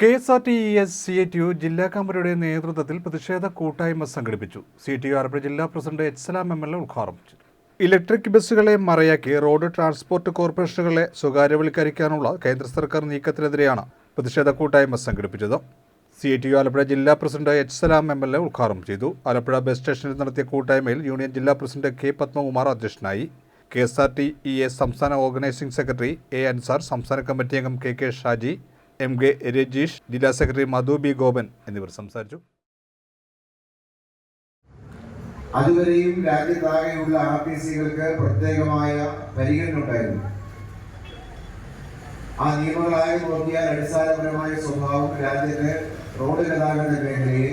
K S R T E S C T U ജില്ലാ കമ്മിറ്റിയുടെ നേതൃത്വത്തിൽ പ്രതിഷേധ കൂട്ടായ്മ സംഘടിപ്പിച്ചു. സി ടി യു ആലപ്പുഴ ജില്ലാ president H Salam M L A ഉദ്ഘാടനം ചെയ്തു. ഇലക്ട്രിക് ബസ്സുകളെ മറയാക്കി റോഡ് ട്രാൻസ്പോർട്ട് കോർപ്പറേഷനുകളെ സ്വകാര്യവൽക്കരിക്കാനുള്ള കേന്ദ്ര സർക്കാർ നീക്കത്തിനെതിരെയാണ് പ്രതിഷേധ കൂട്ടായ്മ സംഘടിപ്പിച്ചത്. സി ടി യു ആലപ്പുഴ ജില്ലാ president H Salam M L A ഉദ്ഘാടനം ചെയ്തു. ആലപ്പുഴ ബസ് സ്റ്റേഷനിൽ നടത്തിയ കൂട്ടായ്മയിൽ യൂണിയൻ ജില്ലാ പ്രസിഡന്റ് കെ പത്മകുമാർ അധ്യക്ഷനായി. K S R T E S സംസ്ഥാന ഓർഗനൈസിംഗ് സെക്രട്ടറി എ അൻസാർ സംസ്ഥാന കമ്മിറ്റി അംഗം K K Shaji M K Rajeesh ജില്ലാ സെക്രട്ടറി മധു ബി ഗോപൻ എന്നിവർ സംസാരിച്ചു. അതുവരെയും രാജ്യത്താകെയുള്ള ആർ ടി സികൾക്ക് പ്രത്യേകമായ പരിഗണന ഉണ്ടായിരുന്നു. ആ നിയമങ്ങളായി നോക്കിയാൽ അടിസ്ഥാനപരമായ സ്വഭാവം രാജ്യത്തെ റോഡ് ഗതാഗത മേഖലയെ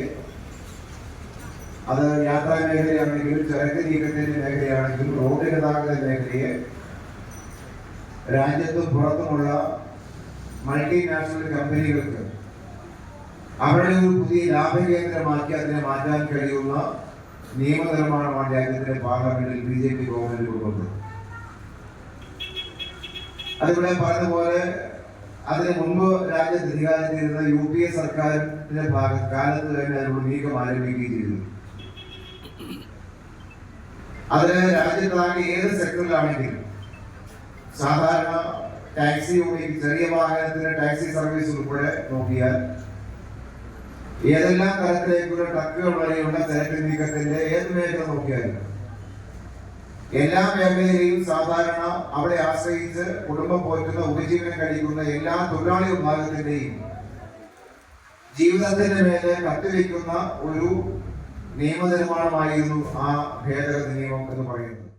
അത് യാത്രാ മേഖലയാണെങ്കിലും ചരക്ക് നീക്കത്തിന്റെ മേഖലയാണെങ്കിലും റോഡ് ഗതാഗത മേഖലയെ രാജ്യത്തും പുറത്തുമുള്ള മൾട്ടിനാഷണൽ കമ്പനികൾക്ക് അവരുടെ ഒരു പുതിയ ലാഭകേന്ദ്രമാക്കി അതിനെ മാറ്റാൻ കഴിയുന്ന നിയമനിർമ്മാണമാണ് രാജ്യത്തിന്റെ പാർലമെന്റിൽ ബി ജെ പി ഗവൺമെന്റ് കൊണ്ടുവന്നത് അതിവിടെ പറഞ്ഞതുപോലെ അതിന് മുമ്പ് രാജ്യത്ത് അധികാരത്തിലിരുന്ന യു പി എ സർക്കാരിന്റെ ഭാഗ കാലത്ത് തന്നെ അതിനുള്ള നീക്കം ആരംഭിക്കുകയും ചെയ്തു. അതിന് രാജ്യത്താകെ ഏത് സെക്ടറിലാണെങ്കിലും സാധാരണ ടാക്സി ഓടിക്കും ചെറിയ വാഹനത്തിന് ടാക്സി സർവീസ് ഉൾപ്പെടെ നോക്കിയാൽ ഏതെല്ലാം തരത്തിലേക്കുള്ള ട്രക്കുകൾ വരെയുള്ള ചരക്ക് നീക്കത്തിന്റെ ഏത് മേഖല നോക്കിയാലും എല്ലാ മേഖലയിലെയും സാധാരണ അവിടെ ആശ്രയിച്ച് കുടുംബം പോറ്റുന്ന ഉപജീവനം കഴിക്കുന്ന എല്ലാ തൊഴിലാളി വിഭാഗത്തിന്റെയും ജീവിതത്തിന്റെ മേലെ കത്തിവെക്കുന്ന ഒരു നിയമനിർമ്മാണമായിരുന്നു ആ ഭേദഗതി നിയമം എന്ന് പറയുന്നത്.